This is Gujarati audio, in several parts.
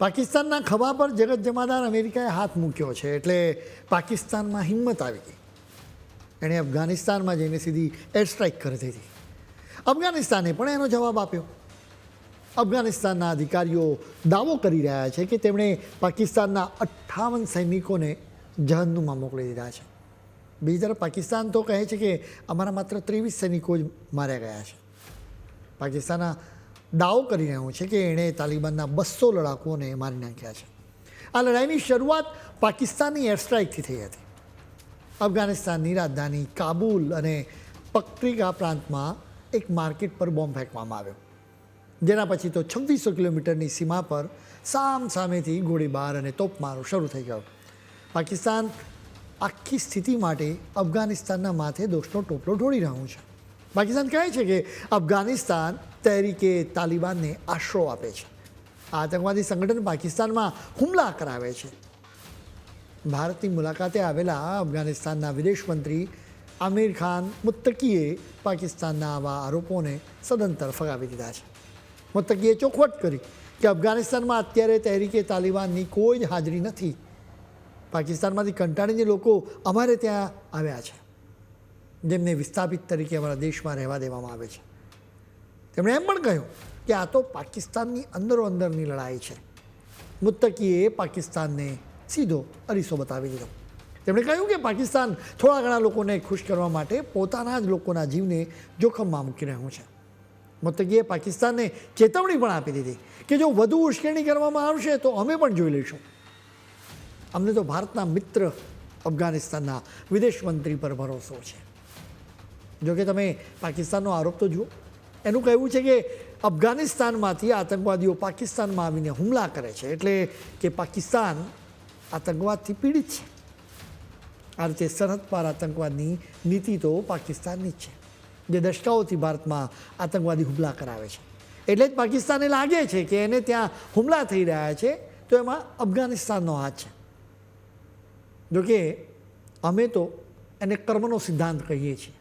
પાકિસ્તાનના ખભા પર જગત જમાદાર અમેરિકાએ હાથ મૂક્યો છે એટલે પાકિસ્તાનમાં હિંમત આવી ગઈ. એણે અફઘાનિસ્તાનમાં જઈને સીધી એર સ્ટ્રાઇક કરી દીધી. અફઘાનિસ્તાને પણ એનો જવાબ આપ્યો. અફઘાનિસ્તાનના અધિકારીઓ દાવો કરી રહ્યા છે કે તેમણે પાકિસ્તાનના અઠ્ઠાવન સૈનિકોને જહન્નુમાં મોકલી દીધા છે. બીજી તરફ પાકિસ્તાન તો કહે છે કે અમારા માત્ર ત્રેવીસ સૈનિકો જ માર્યા ગયા છે. પાકિસ્તાનના દાવો કરી રહ્યો છે કે એણે તાલિબાનના બસો લડાકુઓને મારી નાખ્યા છે. આ લડાઈની શરૂઆત પાકિસ્તાનની એરસ્ટ્રાઇકથી થઈ હતી. અફઘાનિસ્તાનની રાજધાની કાબુલ અને પક્ટ્રિકા પ્રાંતમાં એક માર્કેટ પર બોમ્બ ફેંકવામાં આવ્યો. જેના પછી તો છવ્વીસો કિલોમીટરની સીમા પર સામ સામેથી ગોળીબાર અને તોપમારો શરૂ થઈ ગયો. પાકિસ્તાન આખી સ્થિતિ માટે અફઘાનિસ્તાનના માથે દોષનો ટોપલો ઢોળી રહ્યું છે. પાકિસ્તાન કહે છે કે અફઘાનિસ્તાન તહેરીકે તાલિબાનને આશરો આપે છે. આતંકવાદી સંગઠન પાકિસ્તાનમાં હુમલા કરાવે છે. ભારતની મુલાકાતે આવેલા અફઘાનિસ્તાનના વિદેશ મંત્રી આમિર ખાન મુત્તકીએ પાકિસ્તાનના આવા આરોપોને સદંતર ફગાવી દીધા છે. મુત્તકીએ ચોખવટ કરી કે અફઘાનિસ્તાનમાં અત્યારે તહેરીકે તાલિબાનની કોઈ જ હાજરી નથી. પાકિસ્તાનમાંથી કંટાળીને લોકો અમારે ત્યાં આવ્યા છે. જેમને વિસ્થાપિત તરીકે અમારા દેશમાં રહેવા દેવામાં આવે છે. તેમણે એમ પણ કહ્યું કે આ તો પાકિસ્તાનની અંદરો અંદરની લડાઈ છે. મુત્તકીએ પાકિસ્તાનને સીધો અરીસો બતાવી દીધો. તેમણે કહ્યું કે પાકિસ્તાન થોડા ઘણા લોકોને ખુશ કરવા માટે પોતાના જ લોકોના જીવને જોખમમાં મૂકી રહ્યું છે. મુત્તકીએ પાકિસ્તાનને ચેતવણી પણ આપી દીધી કે જો વધુ ઉશ્કેરણી કરવામાં આવશે તો અમે પણ જોઈ લઈશું. અમને તો ભારતના મિત્ર અફઘાનિસ્તાનના વિદેશ મંત્રી પર ભરોસો છે. જોકે તમે પાકિસ્તાનનો આરોપ તો જુઓ. એનું કહેવું છે કે અફઘાનિસ્તાનમાંથી આતંકવાદીઓ પાકિસ્તાનમાં આવીને હુમલા કરે છે એટલે કે પાકિસ્તાન આતંકવાદથી પીડિત છે. આ રીતે સરહદ પાર આતંકવાદની નીતિ તો પાકિસ્તાનની જ છે, જે દશકાઓથી ભારતમાં આતંકવાદી હુમલા કરાવે છે. એટલે જ પાકિસ્તાને લાગે છે કે એને ત્યાં હુમલા થઈ રહ્યા છે, તો એમાં અફઘાનિસ્તાનનો હાથ છે. જોકે અમે તો એને કર્મનો સિદ્ધાંત કહીએ છીએ.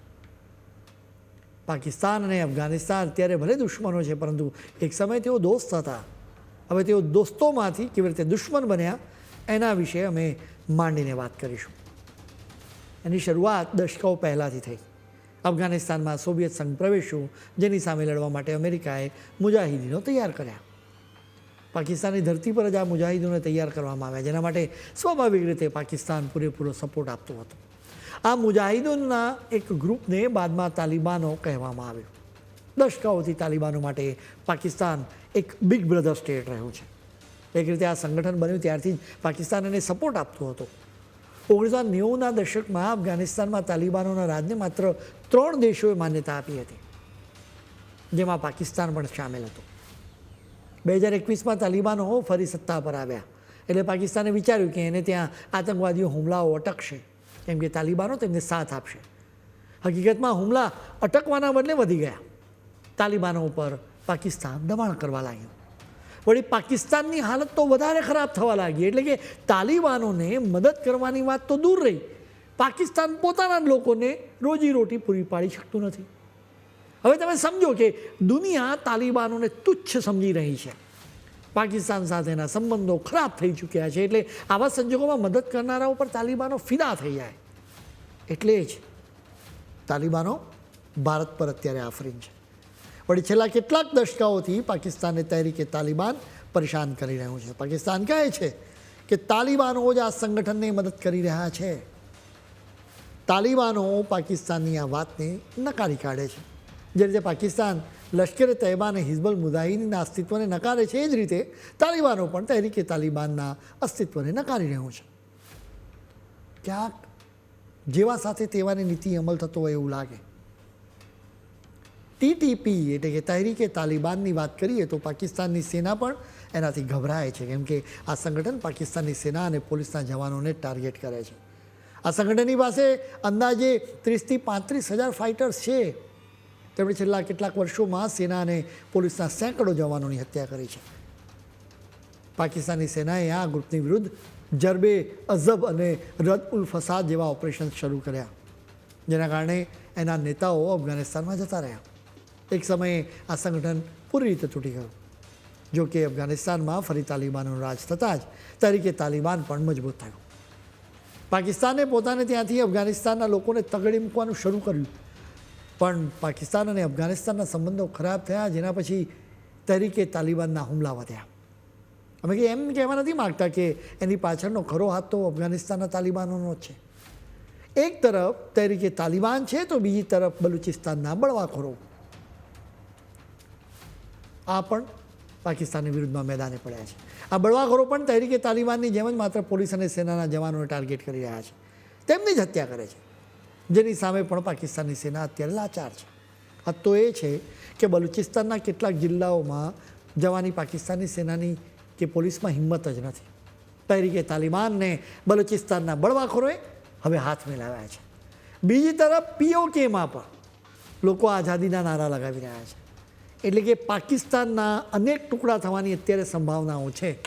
પાકિસ્તાન અને અફઘાનિસ્તાન અત્યારે ભલે દુશ્મનો છે, પરંતુ એક સમય તેઓ દોસ્ત હતા. હવે તેઓ દોસ્તોમાંથી કેવી રીતે દુશ્મન બન્યા, એના વિશે અમે માંડીને વાત કરીશું. એની શરૂઆત દશકાઓ પહેલાંથી થઈ. અફઘાનિસ્તાનમાં સોવિયત સંઘ પ્રવેશ્યું, જેની સામે લડવા માટે અમેરિકાએ મુજાહિદીનો તૈયાર કર્યા. પાકિસ્તાનની ધરતી પર જ આ મુજાહિદોને તૈયાર કરવામાં આવ્યા, જેના માટે સ્વાભાવિક રીતે પાકિસ્તાન પૂરેપૂરો સપોર્ટ આપતું હતું. આ મુજાહિદોના એક ગ્રુપને બાદમાં તાલિબાનો કહેવામાં આવ્યું. દશકાઓથી તાલિબાનો માટે પાકિસ્તાન એક બિગ બ્રધર સ્ટેટ રહ્યું છે. એક રીતે આ સંગઠન બન્યું ત્યારથી જ પાકિસ્તાન એને સપોર્ટ આપતો હતો. ઓગણીસો નેવુંના દશકમાં અફઘાનિસ્તાનમાં તાલિબાનોના રાજને માત્ર ત્રણ દેશોએ માન્યતા આપી હતી, જેમાં પાકિસ્તાન પણ સામેલ હતું. બે હજાર એકવીસમાં તાલિબાનો ફરી સત્તા પર આવ્યા, એટલે પાકિસ્તાને વિચાર્યું કે એને ત્યાં આતંકવાદીઓ હુમલાઓ અટકશે. કેમ કે તાલિબાનો તેમને સાથ આપશે. હકીકતમાં હુમલા અટકવાના બદલે વધી ગયા. તાલિબાનો ઉપર પાકિસ્તાન દબાણ કરવા લાગ્યું. વળી પાકિસ્તાનની હાલત તો વધારે ખરાબ થવા લાગી, એટલે કે તાલિબાનોને મદદ કરવાની વાત તો દૂર રહી. પાકિસ્તાન પોતાના લોકોને રોજીરોટી પૂરી પાડી શકતું નથી. હવે તમે સમજો કે દુનિયા તાલિબાનોને તુચ્છ સમજી રહી છે. પાકિસ્તાન સાથેના સંબંધો ખરાબ થઈ ચૂક્યા છે એટલે આવા સંજોગોમાં મદદ કરનારાઓ પર તાલિબાનો ફિદા થઈ જાય. એટલે જ તાલિબાનો ભારત પર અત્યારે આફરીન છે. વળી છેલ્લા કેટલાક દશકાઓથી પાકિસ્તાનને તહેરીકે તાલિબાન પરેશાન કરી રહ્યું છે. પાકિસ્તાન કહે છે કે તાલિબાનો જ આ સંગઠનને મદદ કરી રહ્યા છે. તાલિબાનો પાકિસ્તાનની આ વાતને નકારી કાઢે છે. જે રીતે પાકિસ્તાન લશ્કરે તૈબા અને હિઝબલ મુજાહિદીનના અસ્તિત્વને નકારે છે એ જ રીતે તાલિબાનો પણ તહેરીકે તાલિબાનના અસ્તિત્વને નકારી રહ્યો છે. ક્યાંક જેવા સાથે તેવાની નીતિ અમલ થતો હોય એવું લાગે. ટીટીપી એટલે કે તહેરીકે તાલિબાનની વાત કરીએ તો પાકિસ્તાનની સેના પણ એનાથી ગભરાય છે, કેમ કે આ સંગઠન પાકિસ્તાનની સેના અને પોલીસના જવાનોને ટાર્ગેટ કરે છે. આ સંગઠનની પાસે અંદાજે ત્રીસથી પાંત્રીસ હજાર ફાઇટર્સ છે. તેમણે છેલ્લા કેટલાક વર્ષોમાં સેના અને પોલીસના સેંકડો જવાનોની હત્યા કરી છે. પાકિસ્તાની સેનાએ આ ગ્રુપની વિરુદ્ધ જરબે અઝબ અને રદ ઉલ ફસાદ જેવા ઓપરેશન શરૂ કર્યા, જેના કારણે એના નેતાઓ અફઘાનિસ્તાનમાં જતા રહ્યા. એક સમયે આ સંગઠન પૂરી રીતે તૂટી ગયું. જો કે અફઘાનિસ્તાનમાં ફરી તાલિબાનનું રાજ થતાં જ તરીકે તાલિબાન પણ મજબૂત થયું. પાકિસ્તાને પોતાને ત્યાંથી અફઘાનિસ્તાનના લોકોને તગડી મૂકવાનું શરૂ કર્યું. પણ પાકિસ્તાન અને અફઘાનિસ્તાનના સંબંધો ખરાબ થયા, જેના પછી તરીકે તાલિબાનના હુમલા વધ્યા. અમે કે એમ કહેવા નથી માગતા કે એની પાછળનો ખરો હાથ તો અફઘાનિસ્તાનના તાલિબાનોનો જ છે. એક તરફ તરીકે તાલિબાન છે તો બીજી તરફ બલુચિસ્તાનના બળવાખોરો. આ પણ પાકિસ્તાનની વિરુદ્ધમાં મેદાને પડ્યા છે. આ બળવાખોરો પણ તહેરીકે તાલિબાનની જેમ જ માત્ર પોલીસ અને સેનાના જવાનોને ટાર્ગેટ કરી રહ્યા છે. તેમની જ હત્યા કરે છે. જેની સામે પણ પાકિસ્તાનની સેના અત્યારે લાચાર છે. આ તો એ છે કે બલુચિસ્તાનના કેટલાક જિલ્લાઓમાં જવાની પાકિસ્તાની સેનાની કે પોલીસમાં હિંમત જ નથી. તહેરીકે તાલિબાનને બલુચિસ્તાનના બળવાખોરોએ હવે હાથ મિલાવ્યા છે. બીજી તરફ પીઓકેમાં પણ લોકો આઝાદીના નારા લગાવી રહ્યા છે. એટલે કે પાકિસ્તાનના અનેક ટુકડા થવાની અત્યારે સંભાવનાઓ છે.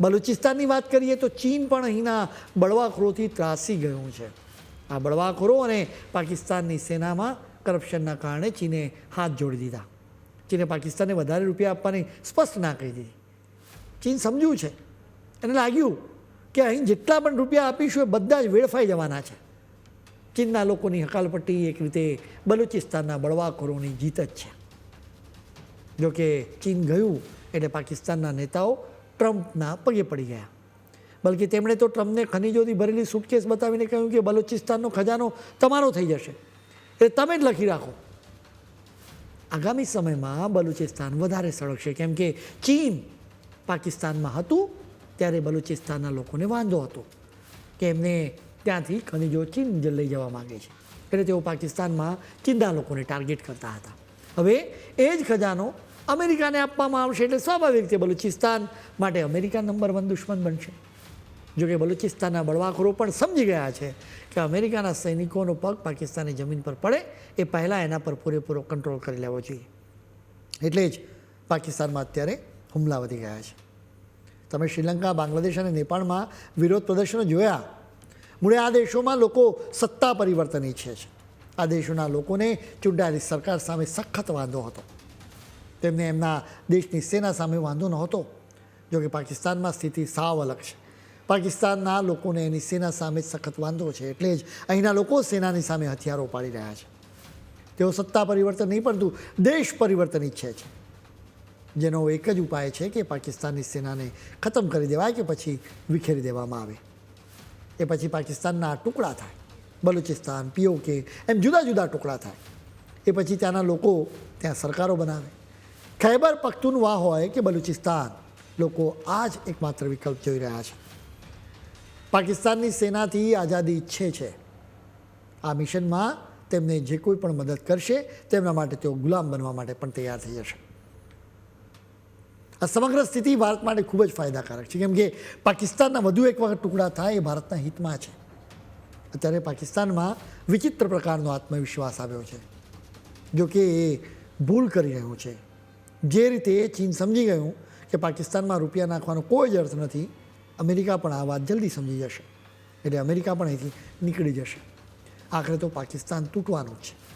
બલુચિસ્તાનની વાત કરીએ તો ચીન પણ અહીંના બળવાખોરોથી ત્રાસી ગયું છે. આ બળવાખોરો અને પાકિસ્તાનની સેનામાં કરપ્શનના કારણે ચીને હાથ જોડી દીધા. ચીને પાકિસ્તાનને વધારે રૂપિયા આપવાની સ્પષ્ટ ના કહી દીધી. ચીન સમજ્યું છે. એને લાગ્યું કે અહીં જેટલા પણ રૂપિયા આપીશું એ બધા જ વેડફાઈ જવાના છે. ચીનના લોકોની હકાલપટ્ટી એક રીતે બલુચિસ્તાનના બળવાખોરોની જીત જ છે. જોકે ચીન ગયું એટલે પાકિસ્તાનના નેતાઓ ટ્રમ્પના પગે પડી ગયા. બલકે તેમણે તો ટ્રમ્પને ખનીજોથી ભરેલી સુટકેસ બતાવીને કહ્યું કે બલુચિસ્તાનનો ખજાનો તમારો થઈ જશે. એટલે તમે જ લખી રાખો. આગામી સમયમાં બલુચિસ્તાન વધારે સળગશે. કેમ કે ચીન પાકિસ્તાનમાં હતું, ત્યારે બલુચિસ્તાનના લોકોને વાંધો હતો કે એમને ત્યાંથી ખનીજો ચીન લઈ જવા માગે છે. એટલે તેઓ પાકિસ્તાનમાં ચીનના લોકોને ટાર્ગેટ કરતા હતા. હવે એ જ ખજાનો અમેરિકાને આપવામાં આવશે એટલે સ્વાભાવિક રીતે બલુચિસ્તાન માટે અમેરિકા નંબર વન દુશ્મન બનશે. જોકે બલુચિસ્તાનના બળવાખોરો પણ સમજી ગયા છે કે અમેરિકાના સૈનિકોનો પગ પાકિસ્તાની જમીન પર પડે, એ પહેલાં એના પર પૂરેપૂરો કંટ્રોલ કરી લેવો જોઈએ. એટલે જ પાકિસ્તાનમાં અત્યારે હુમલા વધી ગયા છે. તમે શ્રીલંકા, બાંગ્લાદેશ અને નેપાળમાં વિરોધ પ્રદર્શનો જોયા. મૂળે આ દેશોમાં લોકો સત્તા પરિવર્તન ઈચ્છે છે. આ દેશોના લોકોને ચૂંટાયેલી સરકાર સામે સખત વાંધો હતો. તેમને એમના દેશની સેના સામે વાંધો નહોતો. જોકે પાકિસ્તાનમાં સ્થિતિ સાવ અલગ છે. પાકિસ્તાનના લોકોને એની સેના સામે સખત વાંધો છે, એટલે જ અહીંના લોકો સેનાની સામે હથિયારો પાડી રહ્યા છે. તેઓ સત્તા પરિવર્તન નહીં, પરંતુ દેશ પરિવર્તન ઈચ્છે છે. જેનો એક જ ઉપાય છે કે પાકિસ્તાનની સેનાને ખતમ કરી દેવાય કે પછી વિખેરી દેવામાં આવે. એ પછી પાકિસ્તાનના ટુકડા થાય. બલુચિસ્તાન, પીઓકે, એમ જુદા જુદા ટુકડા થાય. એ પછી ત્યાંના લોકો ત્યાં સરકારો બનાવે. ખૈબર પખ્તુનવા હોય કે બલુચિસ્તાન, લોકો આ જ એકમાત્ર વિકલ્પ જોઈ રહ્યા છે. પાકિસ્તાનની સેનાથી આઝાદી ઈચ્છે છે. આ મિશનમાં તેમને જે કોઈ પણ મદદ કરશે, તેમના માટે તેઓ ગુલામ બનવા માટે પણ તૈયાર થઈ જશે. આ સમગ્ર સ્થિતિ ભારત માટે ખૂબ જ ફાયદાકારક છે. કેમ કે પાકિસ્તાનના વધુ એક વખત ટુકડા થાય એ ભારતના હિતમાં છે. અત્યારે પાકિસ્તાનમાં વિચિત્ર પ્રકારનો આત્મવિશ્વાસ આવ્યો છે. જો કે એ ભૂલ કરી રહ્યું છે. જે રીતે ચીન સમજી ગયું કે પાકિસ્તાનમાં રૂપિયા નાખવાનો કોઈ જ અર્થ નથી અમેરિકા પણ આ વાત જલ્દી સમજી જશે. એટલે અમેરિકા પણ અહીંથી નીકળી જશે. આખરે તો પાકિસ્તાન તૂટવાનું જ છે.